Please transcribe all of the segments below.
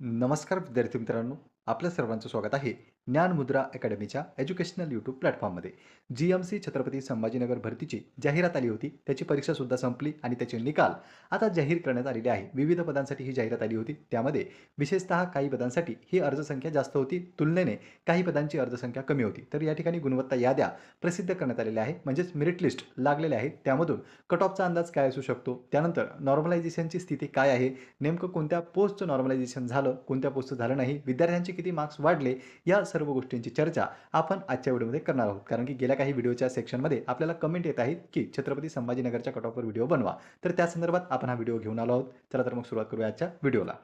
नमस्कार विद्यार्थी मित्रांनो आपल्या सर्वांचं स्वागत आहे. ज्ञानमुद्रा अकॅडमीच्या एज्युकेशनल यूट्यूब प्लॅटफॉर्ममध्ये. G M C Chhatrapati Sambhajinagar भरतीची जाहिरात आली होती. त्याची परीक्षासुद्धा संपली आणि त्याचे निकाल आता जाहीर करण्यात आलेले आहे. विविध पदांसाठी ही जाहिरात आली होती. त्यामध्ये विशेषतः काही पदांसाठी ही अर्जसंख्या जास्त होती. तुलनेने काही पदांची अर्जसंख्या कमी होती. तर या ठिकाणी गुणवत्ता याद्या प्रसिद्ध करण्यात आलेल्या आहे म्हणजेच मेरिट लिस्ट लागलेल्या आहेत. त्यामधून कट ऑफचा अंदाज काय असू शकतो? त्यानंतर नॉर्मलायझेशनची स्थिती काय आहे? नेमकं कोणत्या पोस्टचं नॉर्मलायझेशन झालं? कोणत्या पोस्टचं झालं नाही? विद्यार्थ्यांचे किती मार्क्स वाढले? या सर्व गोष्टींची चर्चा आपण आजच्या व्हिडिओमध्ये करणार आहोत. कारण की गेल्या काही व्हिडिओच्या सेक्शनमध्ये आपल्याला कमेंट येत आहेत की छत्रपती संभाजीनगरच्या कटॉपवर व्हिडिओ बनवा. तर त्या संदर्भात आपण हा व्हिडिओ घेऊन आलो आहोत. चला तर मग सुरुवात करूया आजच्या व्हिडिओला.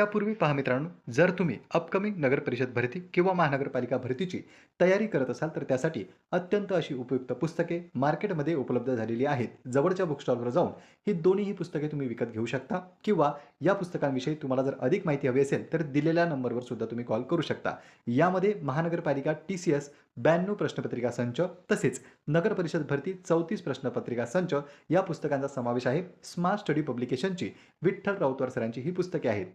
त्यापूर्वी पहा मित्रांनो जर तुम्ही अपकमिंग नगर परिषद भरती किंवा महानगरपालिका भरतीची तयारी करत असाल तर त्यासाठी अत्यंत अशी उपयुक्त पुस्तके मार्केटमध्ये उपलब्ध झालेली आहेत. जवळच्या बुक स्टॉलवर जाऊन ही दोन्हीही पुस्तके तुम्ही विकत घेऊ शकता किंवा या पुस्तकांविषयी तुम्हाला जर अधिक माहिती हवी असेल तर दिलेल्या नंबरवर सुद्धा तुम्ही कॉल करू शकता. यामध्ये महानगरपालिका टी सी एस ब्याण्णव प्रश्नपत्रिका संच तसेच नगर परिषद भरती चौतीस प्रश्नपत्रिका संच या पुस्तकांचा समावेश आहे. स्मार्ट स्टडी पब्लिकेशनची विठ्ठल राऊतवार सरांची ही पुस्तके आहेत.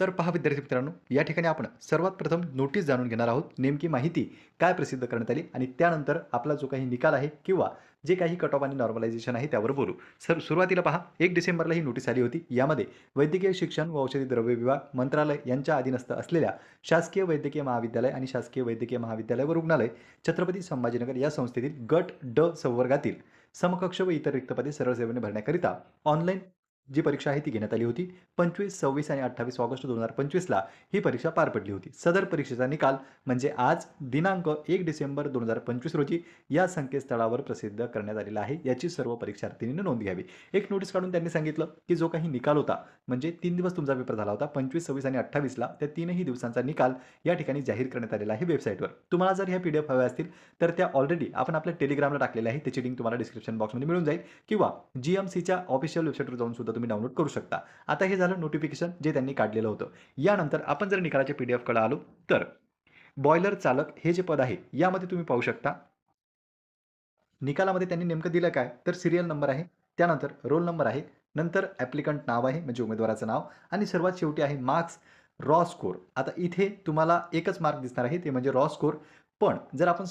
तर पहा विद्यार्थी मित्रांनो या ठिकाणी आपण सर्वात प्रथम नोटीस जाणून घेणार आहोत. नेमकी माहिती काय प्रसिद्ध करण्यात आली आणि त्यानंतर आपला जो काही निकाल आहे किंवा जे काही कट ऑफ आणि नॉर्मलायझेशन आहे त्यावर बोलू. सर सुरुवातीला पहा एक डिसेंबरला ही नोटीस आली होती. यामध्ये वैद्यकीय शिक्षण व औषधी द्रव्य विभाग मंत्रालय यांच्या अधीनस्थ असलेल्या शासकीय वैद्यकीय महाविद्यालय आणि शासकीय वैद्यकीय महाविद्यालय व रुग्णालय छत्रपती संभाजीनगर या संस्थेतील गट ड संवर्गातील समकक्ष व इतर रिक्तपदे सरळ सेवेने भरण्याकरिता ऑनलाईन जी परीक्षा आहे ती घेण्यात आली होती. पंचवीस सव्वीस आणि अठ्ठावीस ऑगस्ट दोन हजार पंचवीसला ही परीक्षा पार पडली होती. सदर परीक्षेचा निकाल म्हणजे आज दिनांक एक डिसेंबर दोन हजार पंचवीस रोजी या संकेतस्थळावर प्रसिद्ध करण्यात आलेला आहे. याची सर्व परीक्षार्थींनी नोंद घ्यावी. एक नोटीस काढून त्यांनी सांगितलं की जो काही निकाल होता म्हणजे तीन दिवस तुमचा पेपर झाला होता पंचवीस सव्वीस आणि अठ्ठावीसला त्या तीनही दिवसांचा निकाल या ठिकाणी जाहीर करण्यात आलेला आहे वेबसाईटवर तुम्हाला जर ह्या पी डी एफ हव्या असतील तर त्या ऑलरेडी आपण आपल्या टेलिग्रामला टाकलेल्या आहे त्याची लिंक तुम्हाला डिस्क्रिप्शन बॉक्समध्ये मिळून जाईल. किंवा जी एम सीच्या ऑफिशियल वेबसाईटवर जाऊन सुद्धा तुम्ही डाउनलोड करू शकता. आता हे झालं नोटिफिकेशन जे त्यांनी काढलेलं होतं. यानंतर आपण जर निकालाच्या पी डी एफकडे आलो तर बॉयलर चालक हे जे पद आहे यामध्ये तुम्ही पाहू शकता. निकालामध्ये त्यांनी नेमकं दिलं काय? तर सिरियल नंबर आहे त्यानंतर रोल नंबर आहे नंतर ॲप्लिकंट नाव आहे म्हणजे उमेदवाराचं नाव आणि सर्वात शेवटी आहे मार्क्स रॉ स्कोर आता इथे तुम्हाला एकच मार्क दिसणार आहे ते म्हणजे रॉ स्कोर पण जर आपण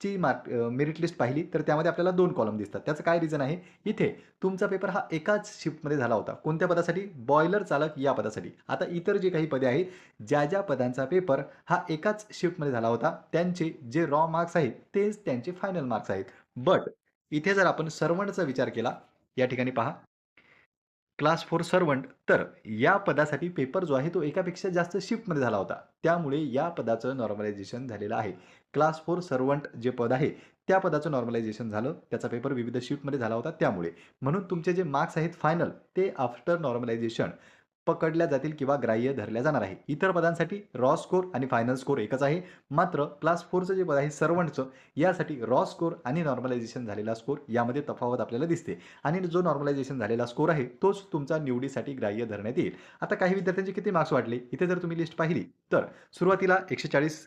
ची मार्क मेरिट लिस्ट पाहिली तर त्यामध्ये आपल्याला दोन कॉलम दिसतात. त्याचं काय रिझन आहे? इथे तुमचा पेपर हा एकाच शिफ्टमध्ये झाला होता. कोणत्या पदासाठी? बॉयलर चालक या पदासाठी. आता इतर जे काही पदे आहेत ज्या ज्या पदांचा पेपर हा एकाच शिफ्टमध्ये झाला होता त्यांचे जे रॉ मार्क्स आहेत तेच त्यांचे फायनल मार्क्स आहेत. बट इथे जर आपण सर्वणचा विचार केला या ठिकाणी पहा. क्लास फोर सर्वंट तर या पदासाठी पेपर जो आहे तो एकापेक्षा जास्त शिफ्टमध्ये झाला होता. त्यामुळे या पदाचं नॉर्मलायझेशन झालेलं आहे. क्लास फोर सर्वंट जे पद आहे त्या पदाचं नॉर्मलायझेशन झालं. त्याचा पेपर विविध शिफ्टमध्ये झाला होता त्यामुळे. म्हणून तुमचे जे मार्क्स आहेत फायनल ते आफ्टर नॉर्मलायझेशन पकडल्या जातील किंवा ग्राह्य धरल्या जाणार आहे. इतर पदांसाठी रॉ स्कोर आणि फायनल स्कोर एकच आहे. मात्र क्लास फोरचं जे पद आहे सर्वंटचं यासाठी रॉ स्कोर आणि नॉर्मलायझेशन झालेला स्कोर यामध्ये तफावत आपल्याला दिसते. आणि जो नॉर्मलायझेशन झालेला स्कोर आहे तोच तुमचा निवडीसाठी ग्राह्य धरण्यात येईल. आता काही विद्यार्थ्यांचे किती मार्क्स वाढले? इथे जर तुम्ही लिस्ट पाहिली तर सुरुवातीला एकशे चाळीस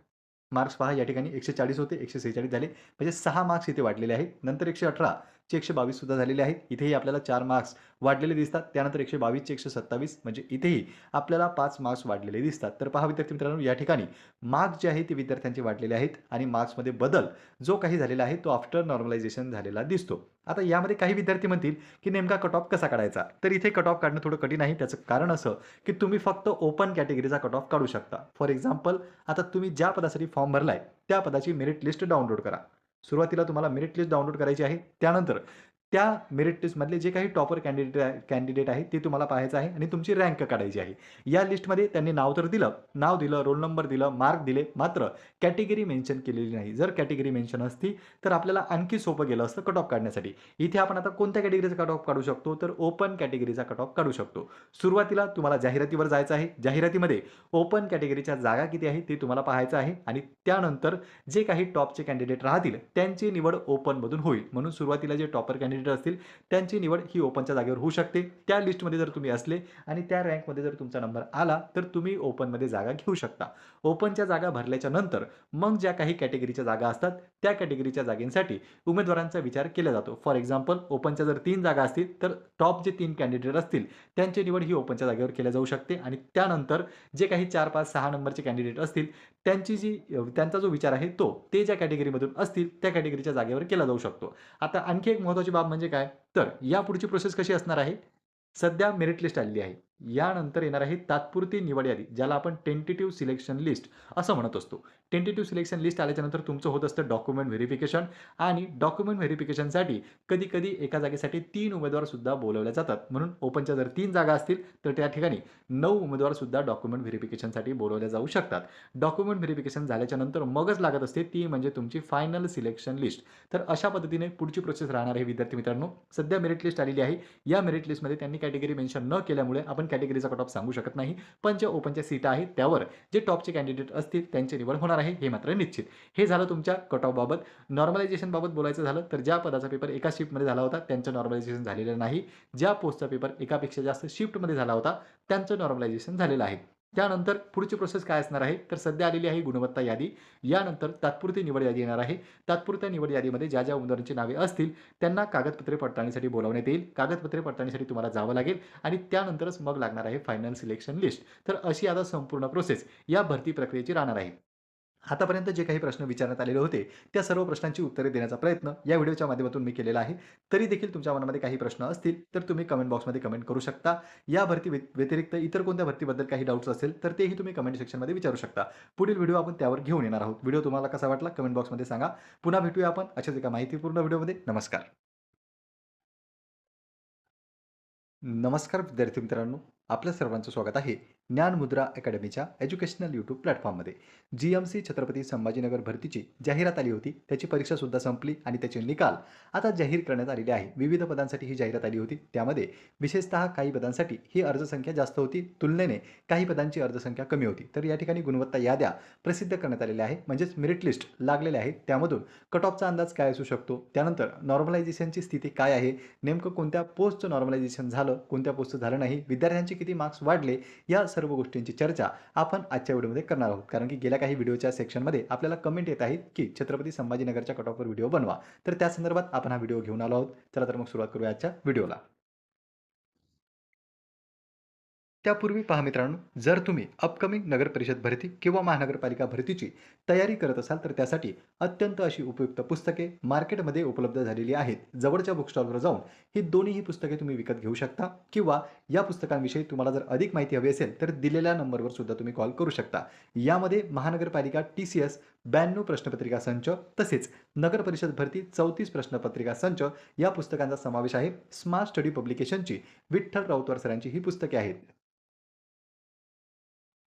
मार्क्स पहा. या ठिकाणी एकशे चाळीस होते एकशे सेहेचाळीस झाले. म्हणजे सहा मार्क्स इथे वाढलेले आहेत. नंतर एकशे अठरा चे एकशे बावीस सुद्धा झालेले आहेत इथेही आपल्याला चार मार्क्स वाढलेले दिसतात. त्यानंतर एकशे बावीसचे एकशे सत्तावीस म्हणजे इथेही आपल्याला पाच मार्क्स वाढलेले दिसतात. तर पहा विद्यार्थी मित्रांनो या ठिकाणी मार्क्स जे आहे ते विद्यार्थ्यांचे वाढलेले आहेत आणि मार्क्समध्ये बदल जो काही झालेला आहे तो आफ्टर नॉर्मलायझेशन झालेला दिसतो. आता यामध्ये काही विद्यार्थी म्हणतील की नेमका कट ऑफ कसा काढायचा? तर इथे कट ऑफ काढणं थोडं कठीण आहे. त्याचं कारण असं की तुम्ही फक्त ओपन कॅटेगरीचा कट ऑफ काढू शकता. फॉर एक्झाम्पल आता तुम्ही ज्या पदासाठी फॉर्म भरलाय त्या पदाची मेरिट लिस्ट डाउनलोड करा. सुरुवातीला तुम्हाला मेरिट लिस्ट डाउनलोड करायची आहे. त्यानंतर त्या मेरिट लिस्टमधले जे काही टॉपर कॅन्डिडेट कॅन्डिडेट आहे ते तुम्हाला पाहायचं आहे आणि तुमची रँक काढायची आहे. या लिस्टमध्ये त्यांनी नाव तर दिलं नाव दिलं रोल नंबर दिलं मार्क दिले मात्र कॅटेगरी मेन्शन केलेली नाही. जर कॅटेगरी मेन्शन असती तर आपल्याला आणखी सोपं गेलं असतं कट ऑफ काढण्यासाठी. इथे आपण आता कोणत्या कॅटेगरीचा कट ऑफ काढू शकतो? तर ओपन कॅटेगरीचा कट ऑफ काढू शकतो. सुरुवातीला तुम्हाला जाहिरातीवर जायचं आहे. जाहिरातीमध्ये ओपन कॅटेगरीच्या जागा किती आहे ते तुम्हाला पाहायचं आहे. आणि त्यानंतर जे काही टॉपचे कॅन्डिडेट राहतील त्यांची निवड ओपनमधून होईल. म्हणून सुरुवातीला जे टॉपर कॅन्डिडेट कॅन्डिडेट असतील त्यांची निवड ही ओपनच्या जागेवर होऊ शकते. त्या लिस्टमध्ये जर तुम्ही असले आणि त्या रँकमध्ये जर तुमचा नंबर आला तर तुम्ही ओपनमध्ये जागा घेऊ शकता. ओपनच्या जागा भरल्याच्या नंतर मग ज्या काही कॅटेगरीच्या जागा असतात त्या कॅटेगरीच्या जागेसाठी उमेदवारांचा विचार केला जातो. फॉर एक्झाम्पल ओपनच्या जर तीन जागा असतील तर टॉप जे तीन कॅन्डिडेट असतील त्यांची निवड ही ओपनच्या जागेवर केल्या जाऊ शकते. आणि त्यानंतर जे काही चार पाच सहा नंबरचे कॅन्डिडेट असतील त्यांची जी त्यांचा जो विचार आहे तो ते ज्या कॅटेगरीमधून असतील त्या कॅटेगरीच्या जागेवर केला जाऊ शकतो. आता आणखी एक महत्त्वाची बाब म्हणजे काय? तर या पुढची प्रोसेस कशी असणार आहे? सध्या मेरिट लिस्ट आलेली आहे. यानंतर येणार आहे तात्पुरती निवड यादी ज्याला आपण टेंटेटिव्ह सिलेक्शन लिस्ट असं म्हणत असतो. टेंटेटिव्ह सिलेक्शन लिस्ट आल्याच्यानंतर तुमचं होत असतं डॉक्युमेंट व्हेरिफिकेशन आणि डॉक्युमेंट व्हेरिफिकेशनसाठी कधी कधी एका जागेसाठी तीन उमेदवारसुद्धा बोलवल्या जातात. म्हणून ओपनच्या जर तीन जागा असतील तर त्या ठिकाणी नऊ उमेदवारसुद्धा डॉक्युमेंट व्हेरिफिकेशनसाठी बोलवल्या जाऊ शकतात. डॉक्युमेंट व्हेरिफिकेशन झाल्याच्यानंतर मगच लागत असते ती म्हणजे तुमची फायनल सिलेक्शन लिस्ट तर अशा पद्धतीने पुढची प्रोसेस राहणार आहे विद्यार्थी मित्रांनो. सध्या मेरिट लिस्ट आलेली आहे. या मेरिट लिस्टमध्ये त्यांनी कॅटेगरी मेन्शन न केल्यामुळे आपण कॅटेगरीचा कट ऑफ सांगू शकत नाही. पण ज्या ओपनच्या सीटा आहेत त्यावर जे टॉपचे कॅन्डिडेट असतील त्यांची निवड होणार आहे हे मात्र निश्चित. हे झालं तुमच्या कट ऑफबाबत बाबत. बाबत बोलायचं झालं तर ज्या पदाचा पेपर एका शिफ्टमध्ये झाला होता त्यांचं नॉर्मलायझेशन झालेलं नाही. ज्या पोस्टचा पेपर एकापेक्षा जास्त शिफ्टमध्ये झाला होता त्यांचं नॉर्मलायझेशन झालेलं आहे. त्यानंतर पुढची प्रोसेस काय असणार आहे? तर सध्या आलेली आहे गुणवत्ता यादी. यानंतर तात्पुरती निवड यादी येणार आहे. तात्पुरत्या निवड यादीमध्ये ज्या ज्या उमेदवारांची नावे असतील त्यांना कागदपत्रे पडताळणीसाठी बोलावण्यात येईल. कागदपत्रे पडताळणीसाठी तुम्हाला जावं लागेल आणि त्यानंतरच मग लागणार आहे फायनल सिलेक्शन लिस्ट तर अशी आता संपूर्ण प्रोसेस या भरती प्रक्रियेची राहणार आहे. आतापर्यंत जे काही प्रश्न विचारण्यात आलेले होते त्या सर्व प्रश्नांची उत्तरे देण्याचा प्रयत्न या व्हिडिओच्या माध्यमातून मी केलेला आहे. तरी देखील तुमच्या मनामध्ये काही प्रश्न असतील तर तुम्ही कमेंट बॉक्समध्ये कमेंट करू शकता. या भरती व्यतिरिक्त इतर कोणत्या भरतीबद्दल काही डाऊट्स असेल तर तेही तुम्ही कमेंट सेक्शनमध्ये विचारू शकता. पुढील व्हिडिओ आपण त्यावर घेऊन येणार आहोत. व्हिडिओ तुम्हाला कसा वाटला कमेंट बॉक्समध्ये सांगा. पुन्हा भेटूया आपण अशाच एका माहितीपूर्ण व्हिडिओमध्ये. नमस्कार. नमस्कार विद्यार्थी मित्रांनो. आपल्या सर्वांचं स्वागत आहे ज्ञान मुद्रा अकॅडमीच्या एज्युकेशनल यूट्यूब प्लॅटफॉर्ममध्ये. G M C Chhatrapati Sambhajinagar भरतीची जाहिरात आली होती त्याची परीक्षासुद्धा संपली आणि त्याचे निकाल आता जाहीर करण्यात आलेले आहे. विविध पदांसाठी ही जाहिरात आली होती. त्यामध्ये विशेषतः काही पदांसाठी ही अर्जसंख्या जास्त होती. तुलनेने काही पदांची अर्जसंख्या कमी होती. तर या ठिकाणी गुणवत्ता याद्या प्रसिद्ध करण्यात आलेल्या आहे म्हणजेच मेरिट लिस्ट लागलेल्या आहेत. त्यामधून कट ऑफचा अंदाज काय असू शकतो? त्यानंतर नॉर्मलायझेशनची स्थिती काय आहे? नेमकं कोणत्या पोस्टचं नॉर्मलायझेशन झालं? कोणत्या पोस्टचं झालं नाही? विद्यार्थ्यांची किती मार्क्स वाढले या सर्व गोष्टींची चर्चा आपण आजच्या व्हिडिओमध्ये करणार आहोत. कारण की गेल्या काही व्हिडिओच्या सेक्शनमध्ये आपल्याला कमेंट येत आहेत की छत्रपती संभाजीनगरच्या कट ऑफवर व्हिडिओ बनवा. तर त्या संदर्भात आपण हा व्हिडिओ घेऊन आलो आहोत. चला तर मग सुरुवात करूया आजच्या व्हिडिओला. त्यापूर्वी पहा मित्रांनो जर तुम्ही अपकमिंग नगर परिषद भरती किंवा महानगरपालिका भरतीची तयारी करत असाल तर त्यासाठी अत्यंत अशी उपयुक्त पुस्तके मार्केटमध्ये उपलब्ध झालेली आहेत. जवळच्या बुकस्टॉलवर जाऊन ही दोन्हीही पुस्तके तुम्ही विकत घेऊ शकता किंवा या पुस्तकांविषयी तुम्हाला जर अधिक माहिती हवी असेल तर दिलेल्या नंबरवर सुद्धा तुम्ही कॉल करू शकता. यामध्ये महानगरपालिका टी सी एस ब्याण्णव प्रश्नपत्रिका संच तसेच नगर परिषद भरती चौतीस प्रश्नपत्रिका संच या पुस्तकांचा समावेश आहे. स्मार्ट स्टडी पब्लिकेशनची विठ्ठल राऊतवार सरांची ही पुस्तके आहेत.